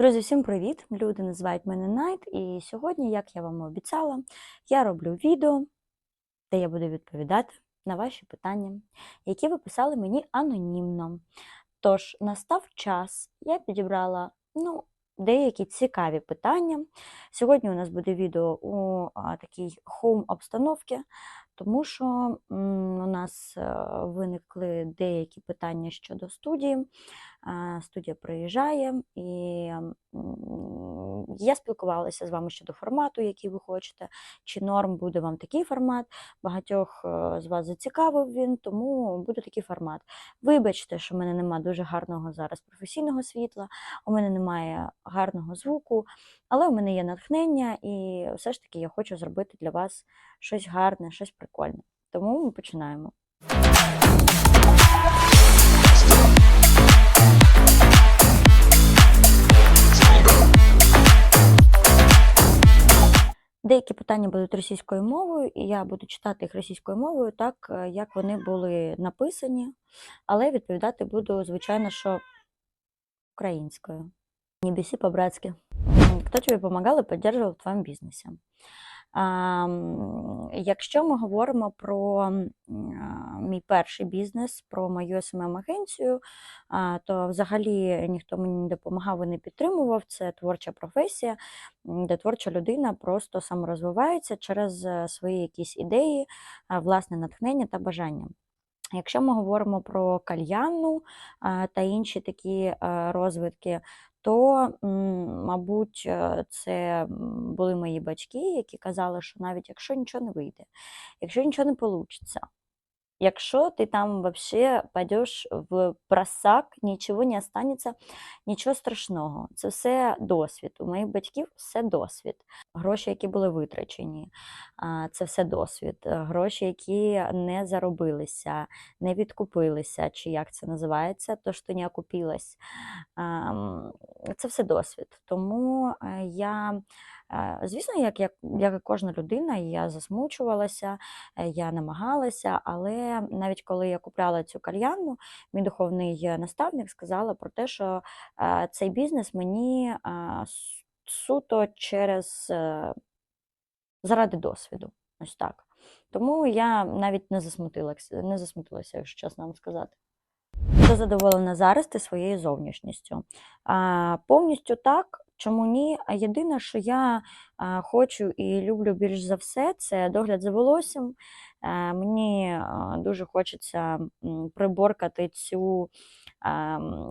Друзі, всім привіт! Люди називають мене Найт, і сьогодні, як я вам і обіцяла, я роблю відео, де я буду відповідати на ваші питання, які ви писали мені анонімно. Тож настав час, я підібрала ну, деякі цікаві питання. Сьогодні у нас буде відео у такій хоум-обстановці, тому що у нас е, виникли деякі питання щодо студії. Студія приїжджає, і я спілкувалася з вами щодо формату, який ви хочете, чи норм буде вам такий формат. Багатьох е, з вас зацікавив він, тому буде такий формат. Вибачте, що в мене немає дуже гарного зараз професійного світла, у мене немає гарного звуку, але у мене є натхнення, і все ж таки я хочу зробити для вас щось гарне, щось прикольне. Тому ми починаємо. Деякі питання будуть російською мовою, і я буду читати їх російською мовою, так е, як вони були написані, але відповідати буду, звичайно, що українською. Не по-братски. Хто тобі допомагав і підтримував в твоєму бізнесі? Якщо ми говоримо про мій перший бізнес, про мою СММ-агенцію, то взагалі ніхто мені не допомагав і не підтримував. Це творча професія, де творча людина просто саморозвивається через е, свої якісь ідеї, власне натхнення та бажання. Якщо ми говоримо про кальянну та інші такі розвитки, то, мабуть, е, це були мої батьки, які казали, що навіть якщо нічого не вийде, якщо нічого не вийде, якщо ти там вообще пойдеш в просак, нічого не останеться, нічого страшного. Це все досвід. У моїх батьків все досвід. Гроші, які були витрачені, це все досвід. Гроші, які не заробилися, не відкупилися, чи як це називається, то що не окупилось. Це все досвід. Тому е, я, звісно, як, як, як і кожна людина, я засмучувалася, е, я намагалася, але навіть коли я купляла цю кальянну, мій духовний е, наставник сказала про те, що е, цей бізнес мені е, суто через е, заради досвіду. Ось так. Тому я навіть не засмутилася, не засмутилася, якщо чесно вам сказати. Ти задоволена зараз ти своєю зовнішністю. А, повністю так, чому ні? А єдине, що я хочу і люблю більш за все, це догляд за волоссям. Е, мені дуже хочеться приборкати цю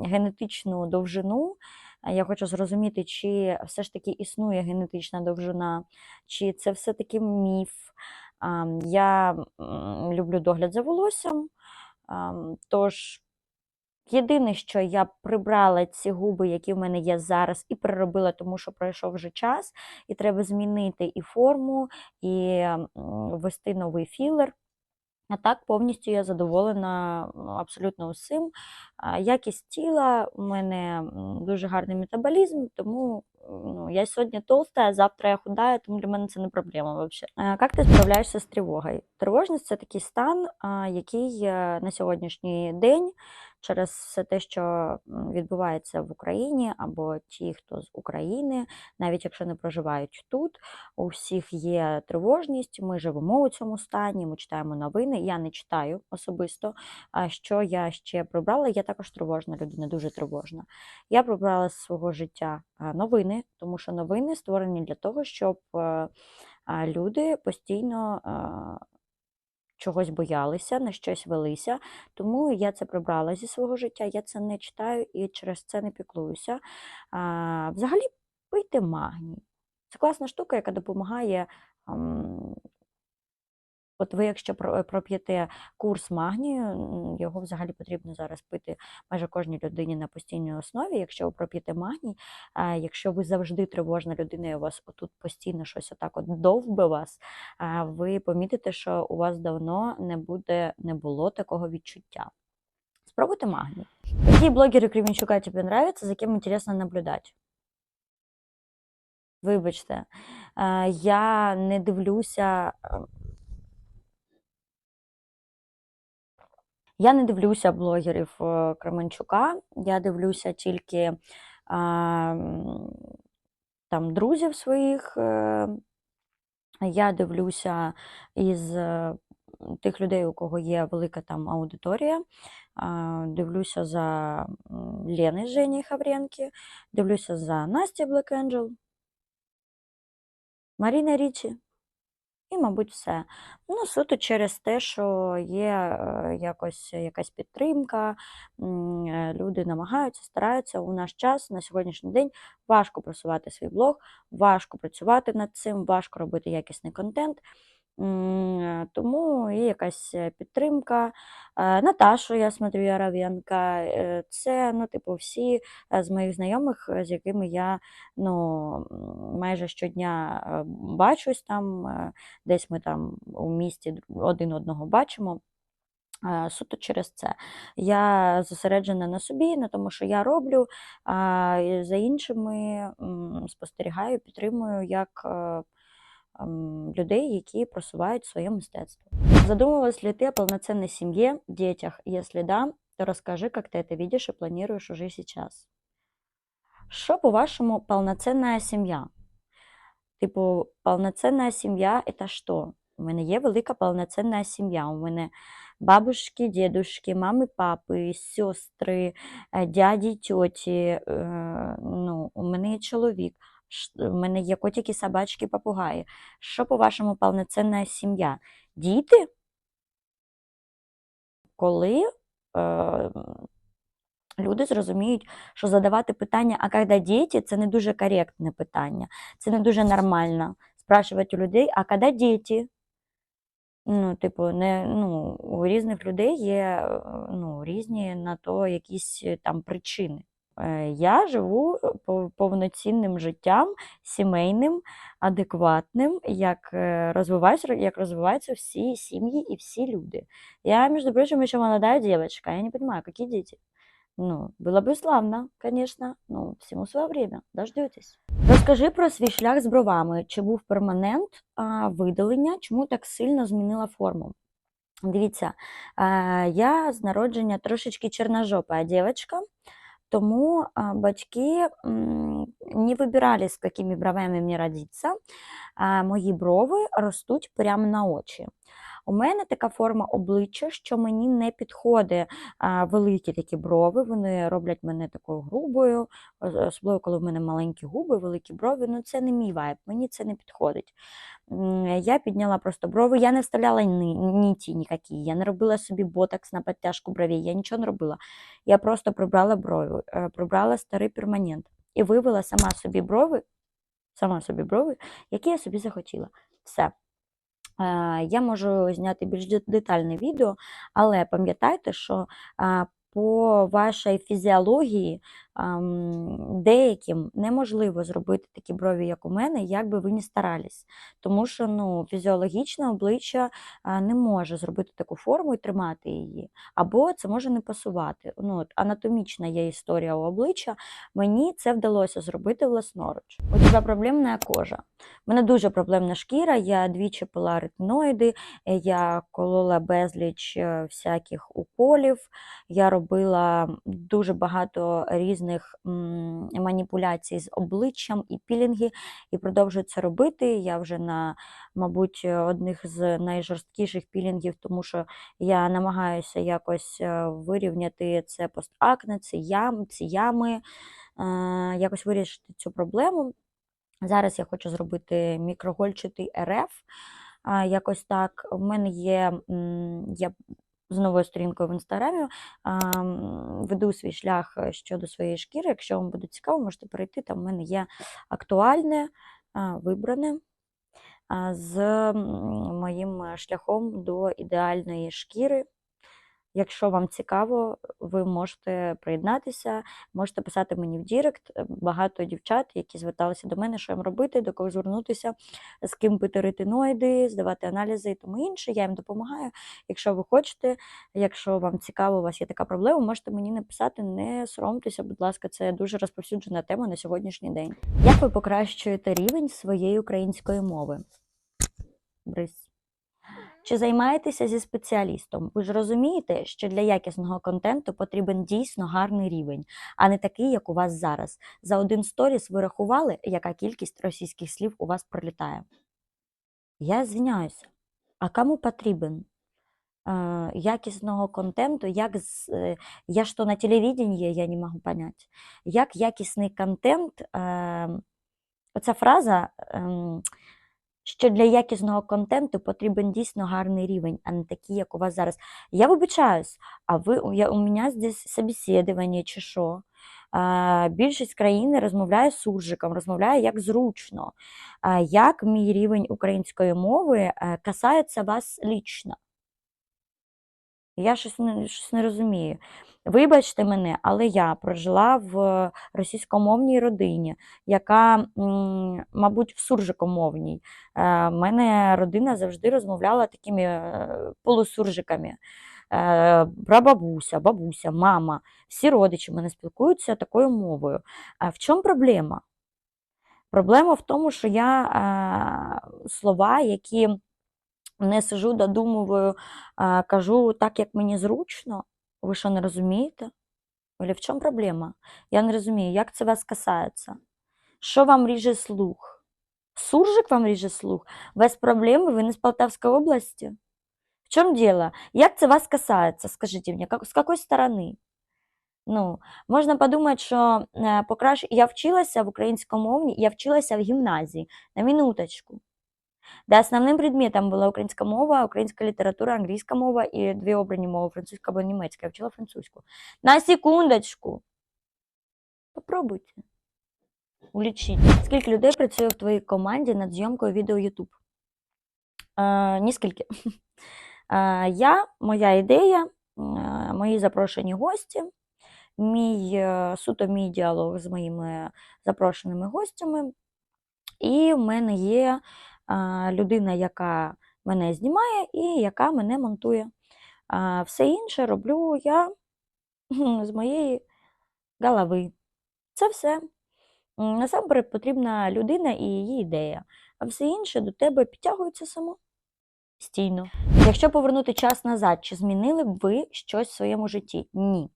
генетичну довжину. Е, Я хочу зрозуміти, чи все ж таки існує генетична довжина, чи це все-таки міф. Я люблю догляд за волоссям. Тож Єдине, що я прибрала ці губи, які в мене є зараз, і переробила, тому що пройшов вже час, і треба змінити і форму, і ввести новий філер. А так повністю я задоволена абсолютно усім. Якість тіла, у мене дуже гарний метаболізм, тому ну, я сьогодні толста, а завтра я худая, тому для мене це не проблема взагалі. Як ти справляєшся з тривогою? Тривожність це такий стан, який е, на сьогоднішній день через все те, що відбувається в Україні, або ті, хто з України, навіть якщо не проживають тут, у всіх є тривожність. Ми живемо у цьому стані, ми читаємо новини. Я не читаю особисто. А що я ще прибрала? Я також тривожна людина, дуже тривожна. Я прибрала з свого життя новини, тому що новини створені для того, щоб е, люди постійно. Чогось боялися, на щось велися, тому я це прибрала зі свого життя, я це не читаю і через це не піклуюся. А, взагалі, пийте магній. Це класна штука, яка допомагає. От ви, якщо проп'єте курс магнію, його взагалі потрібно зараз пити майже кожній людині на постійній основі. Якщо ви проп'єте магній, якщо ви завжди тривожна людина, і у вас отут постійно щось отак от довбе вас, ви помітите, що у вас давно не буде, не було такого відчуття. Спробуйте магній. Які блогери Кременчука тобі нравятся, за ким інтересно наблюдати? Вибачте, е, я не дивлюся. Я не дивлюся блогерів е, Кременчука, я дивлюся тільки а, там друзів своїх. е, Я дивлюся із е, тих людей, у кого є велика там аудиторія. Дивлюся за Лени Жені Хавренки, дивлюся за Насті Angel, Маріна Річі. І, мабуть, все. Ну, суто через те, що є е, якось якась підтримка, е, люди намагаються, стараються. У наш час на сьогоднішній день важко просувати свій блог, важко працювати над цим, важко робити якісний контент. Тому є якась е, підтримка. Е, Наташу, я смотрю, Яровенка. е, Це, ну, типу, всі з моїх знайомих, з якими я ну, майже щодня бачусь там, десь ми там у місті один одного бачимо. Суто через це. Я зосереджена на собі, на тому, що я роблю, а за іншими спостерігаю, підтримую як людей, які просувають своє мистецтво. Задумывалась ли ты о полноценной семье, детях? Если да, то расскажи, как ты это видишь и планируешь уже сейчас. Що, по-вашому, полноценна сім'я? Типу, повноцінна сім'я це що? У мене є велика повноцінна сім'я. У мене бабушки, дідушки, мами, папи, сестри, е, дяді, тьоті. е, Ну, у мене є чоловік, у мене є котики, собачки, попугаї. Що, по-вашому, повноцінна сім'я? Діти? Коли е, люди зрозуміють, що задавати питання, а коли діти, це не дуже коректне питання, це не дуже нормально. Спрашувати у людей, а коли діти? Ну, типу, не, ну, у різних людей є е, ну, різні на то якісь е, там причини. Е, Я живу е, повноцінним життям, сімейним, адекватним, як е, розвиваються, як розвиваються всі сім'ї і всі люди. Я, між прочим, еще молодая девочка, я не понимаю, какие дети? Ну, было бы славно, конечно, ну, всему свое время, дождетесь. Розкажи про свій шлях з бровами. Чи був перманент а, видалення? Чому так сильно змінила форму? Дивіться, я з народження трошечки чорножопа дівчинка, тому батьки не вибирали, з якими бровями мені родитися. Мої брови ростуть прямо на очі. У мене така форма обличчя, що мені не підходить великі такі брови. Вони роблять мене такою грубою, особливо коли в мене маленькі губи, великі брови. Ну це не мій вайб, мені це не підходить. Я підняла просто брови, я не вставляла ні- ніті ніякі, я не робила собі ботокс на підтяжку бровей, я нічого не робила. Я просто прибрала брови, е, прибрала старий перманент і вивела сама собі брови, сама собі брови, які я собі захотіла. Все. Е, Я можу зняти більш детальне відео, але пам'ятайте, що по вашій фізіології деяким неможливо зробити такі брові, як у мене, як би ви ні старались. Тому що ну, фізіологічне обличчя не може зробити таку форму і тримати її. Або це може не пасувати. Ну, от, анатомічна є історія у обличчя. Мені це вдалося зробити власноруч. У тебе проблемна кожа. У мене дуже проблемна шкіра, я двічі пила ретиноїди, я колола безліч е, всяких уколів, я робила дуже багато різних м, маніпуляцій з обличчям і пілінги, і продовжую це робити. Я вже на, мабуть, одних з найжорсткіших пілінгів, тому що я намагаюся якось е, вирівняти це постакне, ці ям, ці ями, е, якось вирішити цю проблему. Зараз я хочу зробити мікрогольчатий РФ. Якось так. У мене є я з новою сторінкою в інстаграмі веду свій шлях е, щодо своєї шкіри. Якщо вам буде цікаво, можете перейти. Там в мене є актуальне, вибране з моїм шляхом до ідеальної шкіри. Якщо вам цікаво, ви можете приєднатися, можете писати мені в Дірект. Е, Багато дівчат, які зверталися до мене, що їм робити, до кого звернутися, з ким пити ретиноїди, здавати аналізи і тому інше. Я їм допомагаю. Якщо ви хочете, якщо вам цікаво, у вас є така проблема, можете мені написати, не соромтеся, будь ласка, це дуже розповсюджена тема на сьогоднішній день. Як ви покращуєте рівень своєї української мови? Брись. Чи займаєтеся зі спеціалістом? Ви ж розумієте, що для якісного контенту потрібен дійсно гарний рівень, а не такий, як у вас зараз. За один сторіс ви рахували, яка кількість російських слів у вас пролітає. Я звиняюся. А кому потрібен якісного контенту? Як з, е, я що на телевіденні, я не можу поняти. Як якісний контент, е, оця фраза, ем, що для якісного контенту потрібен дійсно гарний рівень, а не такий, як у вас зараз. Я вибачаюсь, а ви я, у мене здесь собеседування чи що? Більшість країни розмовляє суржиком, розмовляє як зручно. Як мій рівень української мови е, касається вас лічно? Я щось не, щось не розумію. Вибачте мене, але я прожила в російськомовній родині, яка, мабуть, в суржикомовній. Е, мене родина завжди розмовляла такими е, полусуржиками. Е, прабабуся, бабуся, мама, всі родичі мене спілкуються такою мовою. А в чому проблема? Проблема в тому, що я слова, які не сижу, додумую, кажу так, як мені зручно. Ви що, не розумієте? Оля, в чому проблема? Я не розумію, як це вас касається? Що вам ріже слух? Суржик вам ріже слух? Вас проблеми, ви не з Полтавської області? В чому діло? Як це вас касається? Скажіть мені, з якої сторони? Ну, можна подумати, що е, покращ... я вчилася в українськомовній, я вчилася в гімназії, на минуточку. Де основним предметом була українська мова, українська література, англійська мова і дві обрані мови французька або німецька. Я вчила французьку. На секундочку. Попробуйте. Улічіть. Скільки людей працює в твоїй команді над зйомкою відео YouTube? Е, ніскільки. Е, я, моя ідея, е, мої запрошені гості, мій е, суто мій діалог з моїми запрошеними гостями. І в мене є людина, яка мене знімає і яка мене монтує. Все інше роблю я з моєї голови. Це все. Насамперед потрібна людина і її ідея, а все інше до тебе підтягується само. Стійно. Якщо повернути час назад, чи змінили б ви щось в своєму житті? Ні.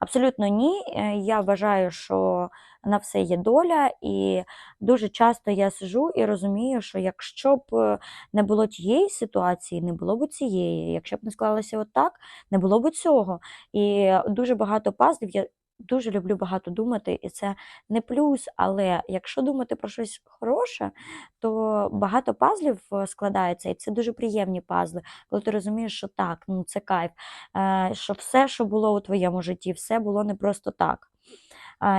Абсолютно ні. Е, Я вважаю, що на все є доля, і дуже часто я сижу і розумію, що якщо б е, не було тієї ситуації, не було б цієї, якщо б не склалося отак, не було б цього. І дуже багато пазлів я дуже люблю багато думати, і це не плюс. Але якщо думати про щось хороше, то багато пазлів е, складається, і це дуже приємні пазли, коли ти розумієш, що так, ну це кайф, е, що все, що було у твоєму житті, все було не просто так.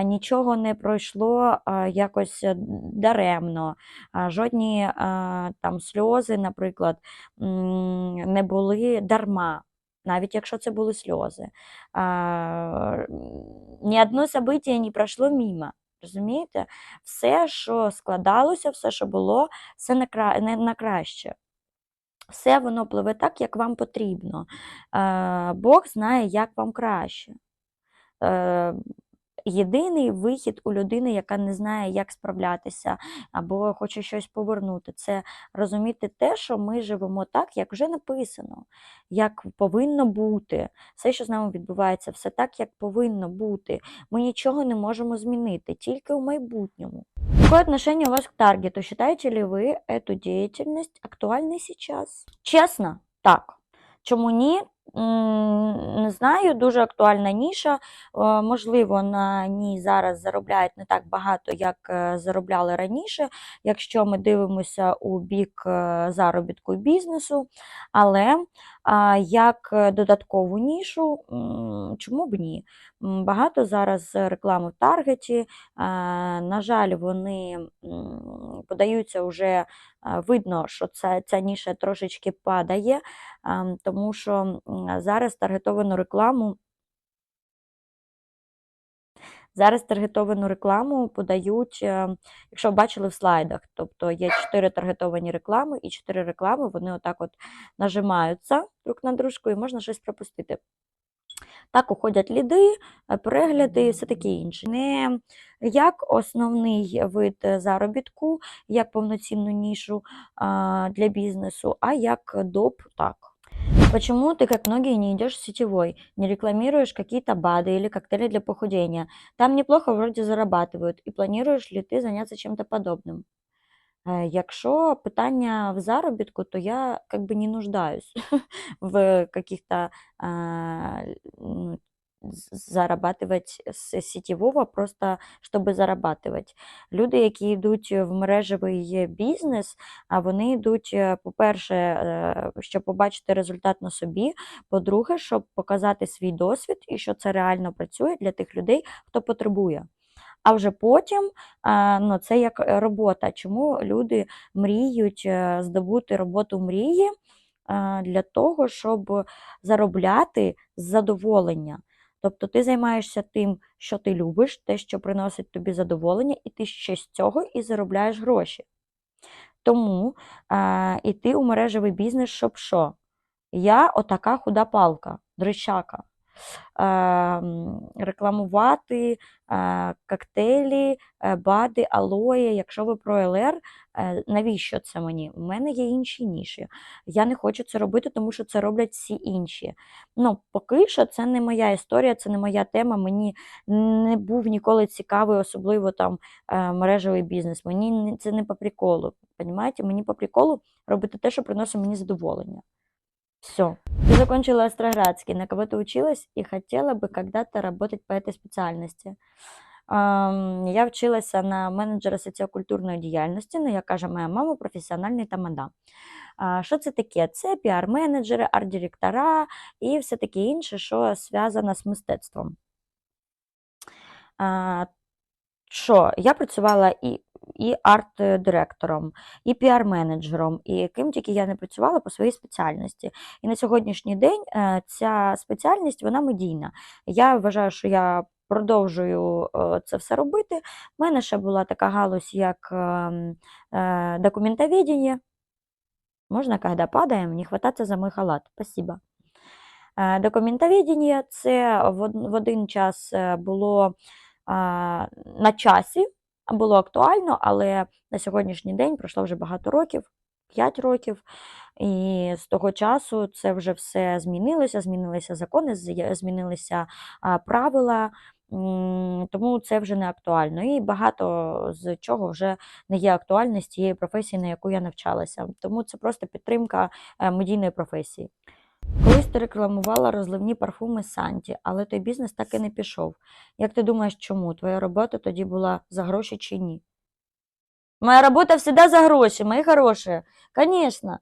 Нічого не пройшло якось е, даремно. Жодні там сльози, наприклад, не були дарма. Навіть якщо це були сльози. А, Ні одне событие не пройшло мимо. Розумієте? Все, що складалося, все, що було, все на, кра... на краще. Все воно пливе так, як вам потрібно. Е, Бог знає, як вам краще. Єдиний вихід у людини, яка не знає, як справлятися, або хоче щось повернути, це розуміти те, що ми живемо так, як вже написано, як повинно бути. Все, що з нами відбувається, все так, як повинно бути. Ми нічого не можемо змінити, тільки у майбутньому. Какое отношение у вас к таргету? Считаете ли вы эту деятельность актуальной сейчас? Чесно, так. Чому ні? Не знаю, дуже актуальна ніша. Е, Можливо, на ній зараз заробляють не так багато, як е, заробляли раніше, якщо ми дивимося у бік е, заробітку бізнесу. Але як додаткову нішу, чому б ні? Багато зараз реклами в таргеті. На жаль, вони подаються вже видно, що ця, ця ніша трошечки падає, тому що зараз таргетовану рекламу. Зараз таргетовану рекламу подають, е, якщо бачили в слайдах, тобто є чотири таргетовані реклами, і чотири реклами вони отак от нажимаються друг на дружку, і можна щось пропустити. Так уходять ліди, е, перегляди і все таке інше. Не як основний вид заробітку, як повноцінну нішу для бізнесу, а як доп. так. Почему ты, как многие, не идешь в сетевой, не рекламируешь какие-то БАДы или коктейли для похудения? Там неплохо вроде зарабатывают. І плануєш ли ти зайнятися чим-то подобним? Е, Якщо питання в заробітку, то я как бы не нуждаюсь в каких-то а, ну, з- зарабатывать з сетєвого, просто щоб зарабатывать. Люди, які йдуть в мережевий бізнес, а вони йдуть, е, по-перше, щоб побачити результат на собі, по-друге, щоб показати свій досвід і що це реально працює для тих людей, хто потребує. А вже потім ну, це як робота. Чому люди мріють здобути роботу мрії для того, щоб заробляти з задоволення. Тобто ти займаєшся тим, що ти любиш, те, що приносить тобі задоволення, і ти ще з цього і заробляєш гроші. Тому а, іти у мережевий бізнес, щоб що? Я отака худа палка, дрищака. Рекламувати коктейлі, е, БАДи, алоє. Якщо ви про ЛР, е, навіщо це мені? У мене є інші ніші. Я не хочу це робити, тому що це роблять всі інші. Ну, поки що це не моя історія, це не моя тема. Мені не був ніколи цікавий, особливо там е, мережевий бізнес. Мені це не по приколу. Мені по приколу робити те, що приносить мені задоволення. Все. Ты закончила Остроградский. На кого ты училась и хотела бы когда-то работать по этой спеціальності? Ем, Я вчилася на менеджера соціокультурної діяльності, ну, як каже моя мама, професіональний тамада. А, Що це таке? Це піар-менеджери, арт-директора і все таке інше, що зв'язано з мистецтвом. А, Що? Я працювала і, і арт-директором, і піар-менеджером, і яким тільки я не працювала по своїй спеціальності. І на сьогоднішній день е, ця спеціальність вона медійна. Я вважаю, що я продовжую е, це все робити. У мене ще була така галузь, як ем, е, документоведення. Можна, коли падаємо, не хвататися за мой халат. Спасибо. Документоведення це в один час було на часі, було актуально, але на сьогоднішній день пройшло вже багато років, 5 років, і з того часу це вже все змінилося, змінилися закони, змінилися правила, тому це вже не актуально. І багато з чого вже не є актуальне з тієї професії, на яку я навчалася. Тому це просто підтримка е, медійної професії. Ти рекламувала розливні парфуми Санті, але той бізнес так і не пішов. Як ти думаєш, чому? Твоя робота тоді була за гроші чи ні? Моя робота завжди за гроші, мої хороші. Звісно.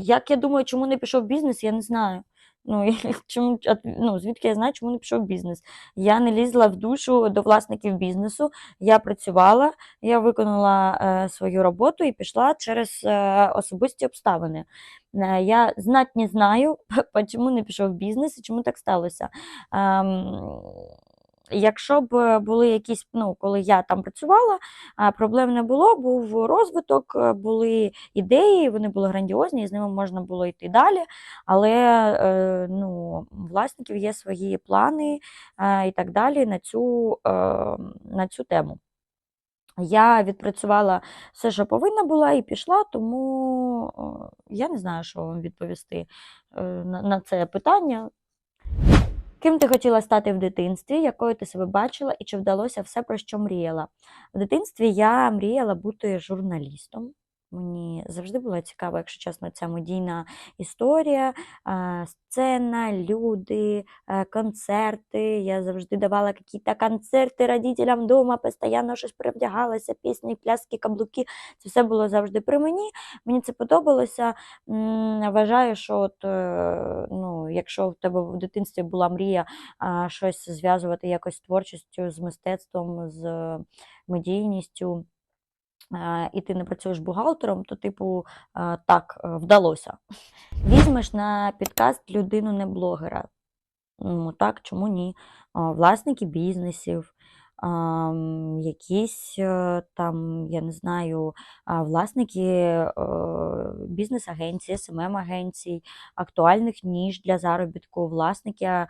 Як я думаю, чому не пішов бізнес, я не знаю. Ну, чому, ну, звідки я знаю, чому не пішов бізнес? Я не лізла в душу до власників бізнесу, я працювала, я виконала е, свою роботу і пішла через е, особисті обставини. Е, я знать не знаю, чому не пішов бізнес і чому так сталося. Ем, Якщо б були якісь, ну, коли я там працювала, проблем не було, був розвиток, е, були ідеї, вони були грандіозні, і з ними можна було йти далі. Але е, ну, власників є свої плани е, і так далі на цю, на цю тему. Я відпрацювала все, що повинна була, і пішла, тому я не знаю, що вам відповісти на це питання. Ким ти хотіла стати в дитинстві, якою ти себе бачила, і чи вдалося все, про що мріяла? В дитинстві я мріяла бути журналістом. Мені завжди була цікава, якщо чесно, ця медійна історія, сцена, люди, е, концерти. Я завжди давала якісь концерти родителям вдома, постійно щось перевдягалася, пісні, пляски, каблуки. Це все було завжди при мені. Мені це подобалося. Вважаю, що от, е, ну, якщо в тебе в дитинстві була мрія щось зв'язувати якось з творчістю, з мистецтвом, з медійністю, і ти не працюєш бухгалтером, то, типу, е, так, е, вдалося. Візьмеш на підкаст людину не блогера. Ну, так, чому ні? Власники бізнесів, якісь е, там, я не знаю, власники е, бізнес-агенцій, СММ-агенцій, актуальних ніж для заробітку, власники,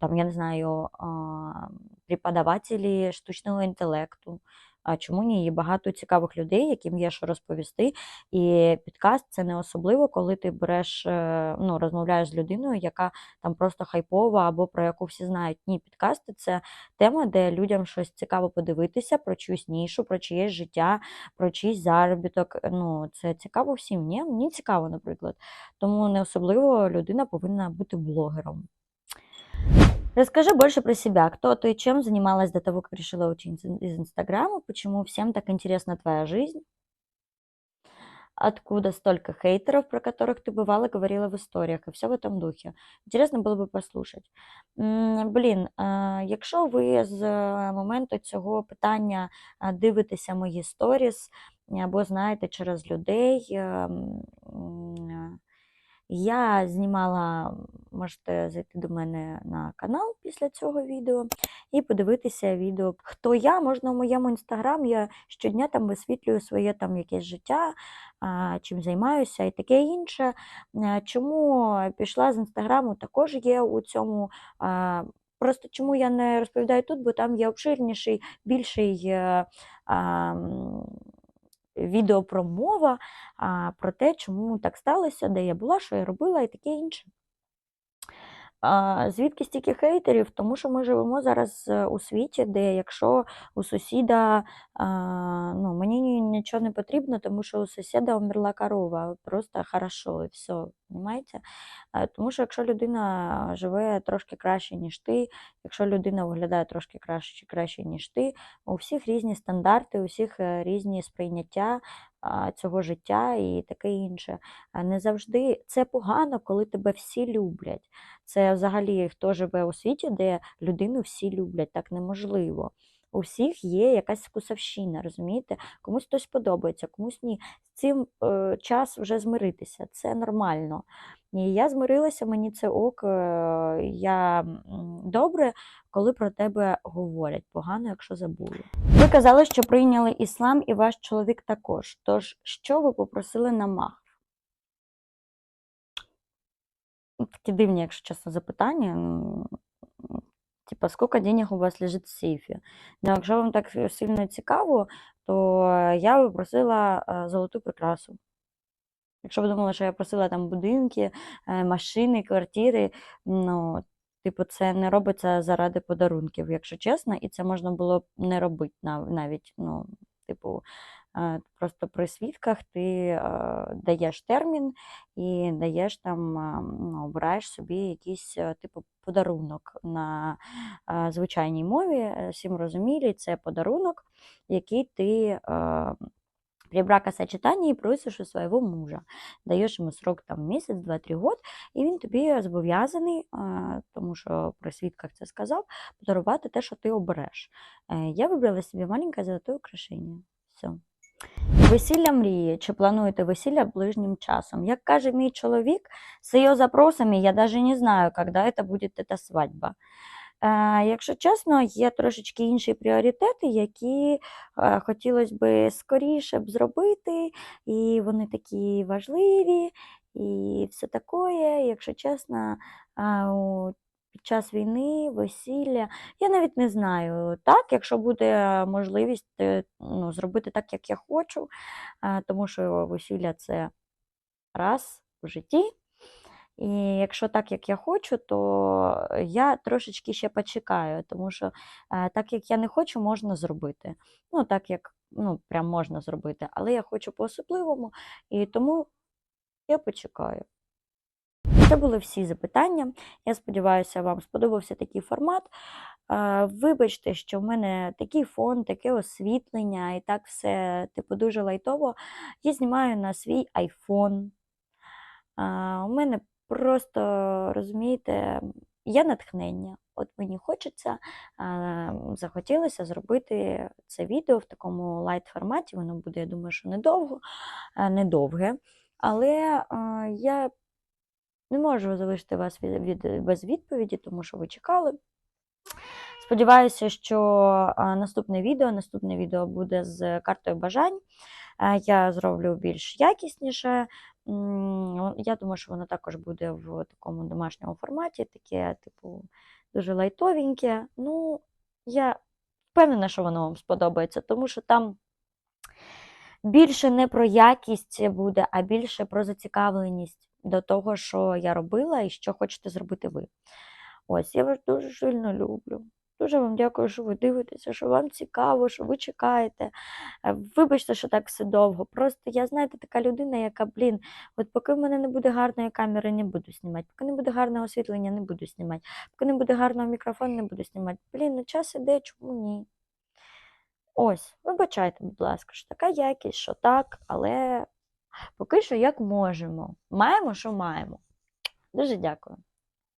там, я не знаю, преподавателі штучного інтелекту. А чому ні? Є багато цікавих людей, яким є що розповісти. І підкаст це не особливо, коли ти береш, е, ну, розмовляєш з людиною, яка там просто хайпова або про яку всі знають. Ні, підкасти це тема, де людям щось цікаво подивитися про чиюсь нішу, про чиєсь життя, про чийсь заробіток. Ну, це цікаво всім. Ні, мені цікаво, наприклад. Тому не особливо людина повинна бути блогером. Расскажи больше про себя. Кто ты, чем занималась до того, как решила уйти из из Инстаграма? Почему всем так интересна твоя жизнь? Откуда столько хейтеров, про которых ты бывало говорила в істориях, і все в этом духе. Интересно було би послухати. М, Блін, е, якщо ви з е, моменту цього питання е, дивитеся мої сторіс або знаєте через людей, е, м, е, я знімала, можете зайти до мене на канал після цього відео і подивитися відео. Хто я, можна в моєму інстаграм, я щодня там висвітлюю своє там якесь життя, чим займаюся і таке інше. Е, Чому пішла з інстаграму, також є у цьому. Просто чому я не розповідаю тут, бо там є обширніший, більший е, а, м, відеопромова а, про те, чому так сталося, де я була, що я робила і таке інше. Звідки стільки хейтерів? Тому що ми живемо зараз е, у світі, де якщо у сусіда ну, мені ні- нічого не потрібно, тому що у сусіда умерла корова, просто хорошо і все. Понимаєте? Е, Тому що якщо людина живе трошки краще, ніж ти, якщо людина виглядає трошки краще, краще ніж ти, у всіх різні стандарти, у всіх е, різні сприйняття цього життя і таке інше. Не завжди це погано, коли тебе всі люблять. Це взагалі хто живе у світі, де людину всі люблять, так неможливо. У всіх є якась вкусовщина, розумієте? Комусь хтось подобається, комусь ні. З цим е, час вже змиритися, це нормально. І я змирилася, мені це ок. е, Я добре, коли про тебе говорять. Погано, якщо забули. Ви казали, що прийняли іслам, і ваш чоловік також. Тож, що ви попросили на мах? Такі дивні, якщо чесно, запитання. Типа, скільки денег у вас лежить в сейфі? Ну, якщо вам так сильно цікаво, то я би просила е, золоту прикрасу. Якщо ви думали, що я просила там будинки, машини, квартири, ну, типу, це не робиться заради подарунків, якщо чесно, і це можна було б не робити навіть. Ну, типу, просто при свідках ти даєш термін і даєш там, е, ну, обираєш собі якийсь типу подарунок на звичайній мові, всім розумілі, це подарунок, який ти. при бракосочетании просиш у свого мужа, даєш йому срок там місяць, два-три год, і він тобі зобов'язаний, тому що при свідках це сказав, подарувати те, що ти обереш. Е, Я вибрала собі маленьке золоте украшення. Все. Весілля мрії. Чи плануєте весілля ближнім часом? Як каже мій чоловік, з його запросами я навіть не знаю, коли це буде ця свадьба. Е, Якщо чесно, є трошечки інші пріоритети, які е, хотілося б скоріше б зробити, і вони такі важливі, і все таке. Якщо чесно, е, під час війни, весілля, я навіть не знаю. Так, якщо буде можливість е, ну, зробити так, як я хочу, е, тому що весілля це раз в житті. І якщо так, як я хочу, то я трошечки ще почекаю, тому що е, так, як я не хочу, можна зробити. Ну, так як ну, прям можна зробити, але я хочу по-особливому, і тому я почекаю. Це були всі запитання. Я сподіваюся, вам сподобався такий формат. Вибачте, що в мене такий фон, таке освітлення, і так все типу дуже лайтово. Я знімаю на свій iPhone. У мене просто, розумієте, є натхнення. От мені хочеться, захотілося зробити це відео в такому лайт форматі. Воно буде, я думаю, що недовго, недовге. Але я не можу залишити вас від, від, без відповіді, тому що ви чекали. Сподіваюся, що наступне відео, наступне відео буде з картою бажань. Я зроблю більш якісніше. Я думаю, що воно також буде в такому домашньому форматі, таке, типу, дуже лайтовеньке. Ну, я впевнена, що воно вам сподобається, тому що там більше не про якість буде, а більше про зацікавленість до того, що я робила і що хочете зробити ви. Ось, я вас дуже сильно люблю. Дуже вам дякую, що ви дивитеся, що вам цікаво, що ви чекаєте. Е, Вибачте, що так все довго. Просто я, знаєте, така людина, яка, блін, от поки в мене не буде гарної камери, не буду знімати, поки не буде гарного освітлення, не буду знімати, поки не буде гарного мікрофону, не буду знімати. Блін, ну час іде, чому ні? Ось, вибачайте, будь ласка, що така якість, що так, але поки що як можемо. Маємо, що маємо. Дуже дякую.